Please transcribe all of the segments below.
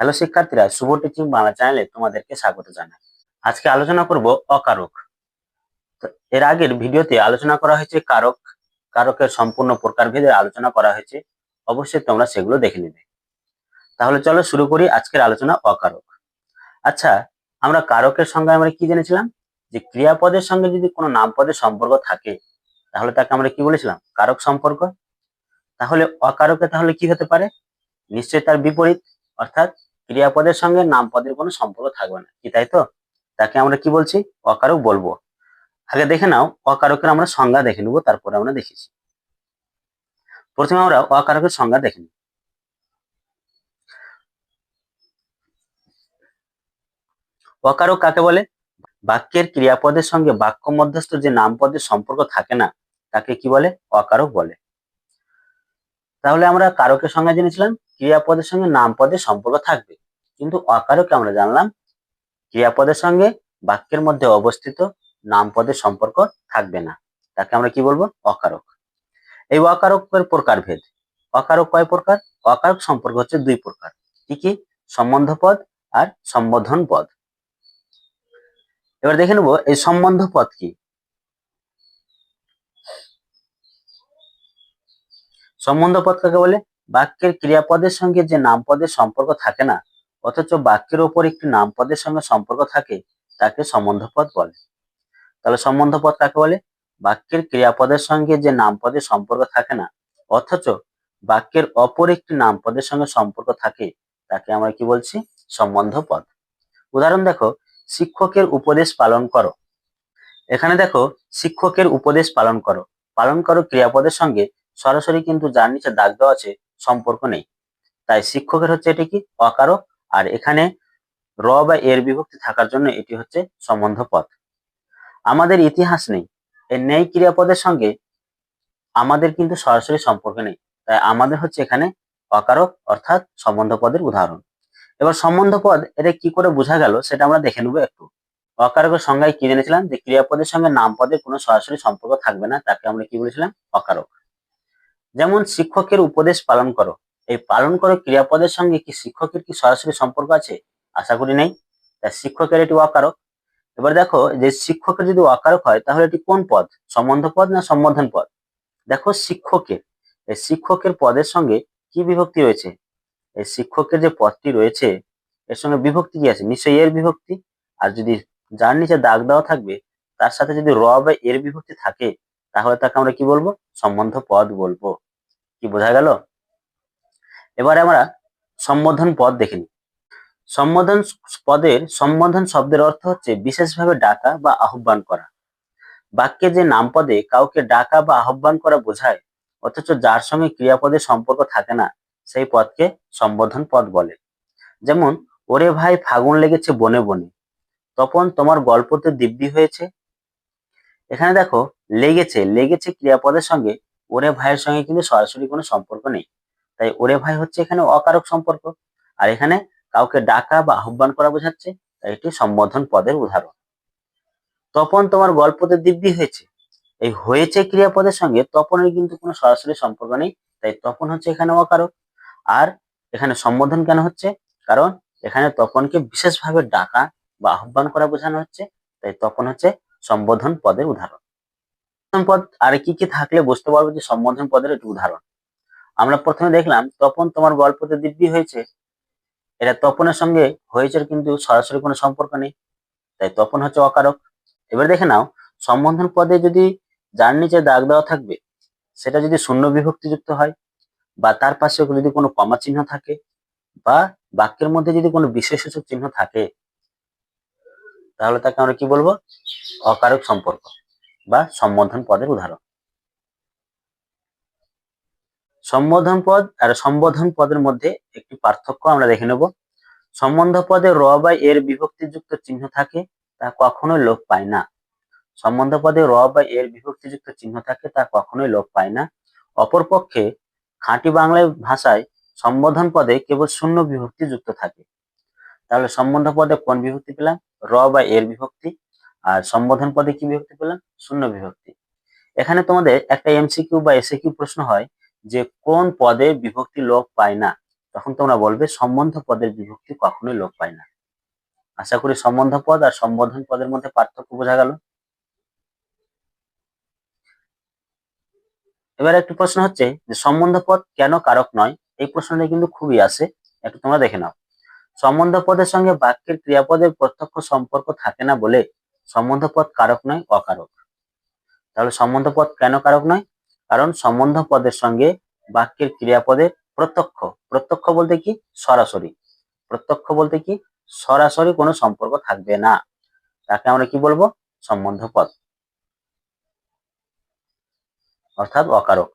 Hello শিক্ষার্থীরা, শুভ teaching Bangla চ্যানেলে তোমাদেরকে স্বাগত জানাই। আজকে আলোচনা করব অকারক। এর আগের ভিডিওতে আলোচনা করা হয়েছে কারক। কারকের সম্পূর্ণ প্রকারভেদে আলোচনা করা হয়েছে। অবশ্যই তোমরা সেগুলো দেখে নেবে। তাহলে চলো শুরু করি আজকের আলোচনা অকারক। আচ্ছা আমরা কারকের সঙ্গে আমরা কি জেনেছিলাম? যে ক্রিয়াপদের সঙ্গে যদি কোনো নামপদের সম্পর্ক থাকে, তাহলে তাকে আমরা কি বলেছিলাম? কারক সম্পর্ক। তাহলে অকারকে তাহলে কি হতে পারে? নিশ্চয়ই তার বিপরীত, অর্থাৎ ক্রিয়াপদের সঙ্গে নামপদের কোনো সম্পর্ক থাকবে না। কি তাই তো? তাকে আমরা কি বলছি? অকারক বলব। আগে দেখে নাও, অকারকের আমরা সংজ্ঞা দেখে নেব, তারপরে আমরা দেখেছি। প্রথমে আমরা অকারকের সংজ্ঞা দেখে নিই অকারক কাকে বলে? বাক্যের ক্রিয়াপদের সঙ্গে বাক্য মধ্যস্থ যে নামপদের সম্পর্ক থাকে না, তাকে কি বলে? অকারক বলে। তাহলে আমরা কারকের সংজ্ঞা জেনেছিলাম। ক্রিয়াপদের সঙ্গে নামপদের সম্পর্ক থাকবে। কিন্তু অকারকে আমরা জানলাম, ক্রিয়াপদের সঙ্গে বাক্যের মধ্যে অবস্থিত নামপদের সম্পর্ক থাকবে না। তাকে আমরা কি বলব? অকারক। এই অকারকের প্রকারভেদ। অকারক কয় প্রকার? অকারক সম্পর্ক হচ্ছে দুই প্রকার। কি কি? সম্বন্ধ পদ আর সম্বোধন পদ এবার দেখে নেব, এই সম্বন্ধ পদ কি? সম্বন্ধ পদ কাকে বলে? বাক্যের ক্রিয়াপদের সঙ্গে যে নামপদের সম্পর্ক থাকে না, অথচ বাক্যের ওপর একটি নামপদের সঙ্গে সম্পর্ক থাকে, তাকে সম্বন্ধ পদ বলে। তাহলে সম্বন্ধ পদ কাকে বলে? বাক্যের ক্রিয়াপদের সঙ্গে যে নামপদের সম্পর্ক থাকে না, অথচ বাক্যের অপর একটি নামপদের সঙ্গে সম্পর্ক থাকে, তাকে আমরা কি বলছি? সম্বন্ধ পদ উদাহরণ দেখো, শিক্ষকের উপদেশ পালন করো। এখানে দেখো, শিক্ষকের উপদেশ পালন করো। পালন করো ক্রিয়াপদের সঙ্গে, সরাসরি কিন্তু যার নিচে দাগ দেওয়া আছে সম্পর্ক নেই। তাই শিক্ষকের হচ্ছে এটি কি? অকারক। আর এখানে র বা এর বিভক্তি থাকার জন্য এটি হচ্ছে সম্বন্ধ পদ আমাদের ইতিহাস নেই। এই নেই ক্রিয়াপদের সঙ্গে আমাদের কিন্তু সরাসরি সম্পর্ক নেই। তাই আমাদের হচ্ছে এখানে অকারক অর্থাৎ সম্বন্ধ পদের উদাহরণ। এবার সম্বন্ধ পদ, এটা কি করে বোঝা গেল সেটা আমরা দেখে নেব একটু। অকারকের সংজ্ঞায় কি জেনেছিলাম? যে ক্রিয়াপদের সঙ্গে নাম পদের কোনো সরাসরি সম্পর্ক থাকবে না, তাকে আমরা কি বলেছিলাম? অকারক। যেমন শিক্ষকের উপদেশ পালন করো। এই পালন করো ক্রিয়াপদের সঙ্গে কি শিক্ষকের কি সরাসরি সম্পর্ক আছে? আশা করি নেই। তাই শিক্ষকের এটি অকারক এবার দেখো যে শিক্ষকের যদি অকারক হয়, তাহলে এটি কোন পদ? সম্বন্ধ পদ না সম্বোধন পদ? দেখো শিক্ষকের এই শিক্ষকের পদের সঙ্গে কি বিভক্তি রয়েছে? এই শিক্ষকের যে পদটি রয়েছে, এর সঙ্গে বিভক্তি কি আছে? নিশ্চয়ই এর বিভক্তি। আর যদি যার নিচে দাগ দেওয়া থাকবে, তার সাথে যদি র বা এর বিভক্তি থাকে, তাহলে তাকে আমরা কি বলব? সম্বন্ধ পদ বলব। কি বোঝা গেল? এবারে আমরা সম্বোধন পদ দেখে নিই। সম্বোধন পদের সম্বোধন শব্দের অর্থ হচ্ছে বিশেষভাবে ডাকা বা আহ্বান করা। বাক্যে যে নাম পদে কাউকে ডাকা বা আহ্বান করা বোঝায়, অথচ যার সঙ্গে ক্রিয়াপদের সম্পর্ক থাকে না, সেই পদকে সম্বোধন পদ বলে। যেমন, ওরে ভাই, ফাগুন লেগেছে বনে বনে। তখন তোমার গল্পতে দিব্যি হয়েছে। এখানে দেখো, লেগেছে লেগেছে ক্রিয়াপদের সঙ্গে ওরে ভাইয়ের সঙ্গে কিন্তু সরাসরি কোনো সম্পর্ক নেই। তাই ওরে ভাই হচ্ছে এখানে অকারক সম্পর্ক। আর এখানে কাউকে ডাকা বা আহ্বান করা বোঝাচ্ছে, তাই এটি সম্বোধন পদের উদাহরণ। তপন, তোমার গল্পতে দিব্যি হয়েছে। এই হয়েছে ক্রিয়াপদের সঙ্গে তপনের কিন্তু কোনো সরাসরি সম্পর্ক নেই, তাই তপন হচ্ছে এখানে অকারক। আর এখানে সম্বোধন কেন হচ্ছে? কারণ এখানে তপনকে বিশেষভাবে ডাকা বা আহ্বান করা বোঝানো হচ্ছে, তাই তপন হচ্ছে সম্বোধন পদের উদাহরণ। পদ আর কি কি থাকলে বুঝতে পারব যে সম্বোধন পদের একটি উদাহরণ? আমরা প্রথমে দেখলাম, তপন তোমার গল্পতে দিব্যি হয়েছে। এটা তপনের সঙ্গে হয়েছে কিন্তু সরাসরি কোনো সম্পর্ক নেই। তাই তপন হচ্ছে অকারক। এবার দেখে নাও সম্বোধন পদে যদি যার নিচে দাগ দেওয়া থাকবে, সেটা যদি শূন্য বিভক্তিযুক্ত হয়, বা তার পাশে যদি কোনো কমা চিহ্ন থাকে, বা বাক্যের মধ্যে যদি কোনো বিশেষসূচক চিহ্ন থাকে, তাহলে তাকে আমরা কি বলব? অকারক সম্পর্ক। বা সম্বোধন পদের উদাহরণ। সম্বোধন পদ, আর সম্বোধন পদের মধ্যে একটি পার্থক্য আমরা দেখে নেব। সম্বন্ধ পদে র বা এর বিভক্তিযুক্ত চিহ্ন থাকে, তা কখনোই লোপ পায় না। সম্বন্ধ পদে র বা এর বিভক্তিযুক্ত চিহ্ন থাকে, তা কখনোই লোপ পায় না। অপরপক্ষে খাঁটি বাংলা ভাষায় সম্বোধন পদে কেবল শূন্য বিভক্তি যুক্ত থাকে। তাহলে সম্বন্ধ পদে কোন বিভক্তি পেলাম? র বা এর বিভক্তি। আর সম্বোধন পদে কি বিভক্তি পেলাম শূন্য বিভক্তি। এখানে তোমাদের একটা এমসিকিউ বা এসএকিউ প্রশ্ন হয় যে কোন পদে বিভক্তি লোপ পায় না? তখন তোমরা বলবে সম্বন্ধ পদের বিভক্তি কখনোই লোপ পায় না। আশা করি সম্বন্ধ পদ আর সম্বোধন পদের মধ্যে পার্থক্য বোঝা গেল। এবার একটি প্রশ্ন হচ্ছে যে সম্বন্ধ পদ কেন কারক নয়? এই প্রশ্নটা কিন্তু খুবই আসে। একটু তোমরা দেখে নাও। সম্বন্ধ পদের সঙ্গে বাক্যের ক্রিয়াপদের প্রত্যক্ষ সম্পর্ক থাকে না বলে সম্বন্ধ পদ কারক নয়, অকারক। তাহলে সম্বন্ধ পদ কেন কারক নয়? কারণ সম্বন্ধ পদের সঙ্গে বাক্যের ক্রিয়াপদের প্রত্যক্ষ। প্রত্যক্ষ বলতে কি? সরাসরি। প্রত্যক্ষ বলতে কি? সরাসরি কোনো সম্পর্ক থাকবে না। তাকে আমরা কি বলব? সম্বন্ধ পদ অর্থাৎ অকারক।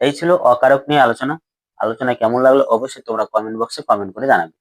এই ছিল অকারক নিয়ে আলোচনা। আলোচনা কেমন লাগল? অবশ্যই তোমরা কমেন্ট বক্সে কমেন্ট করে জানাবে।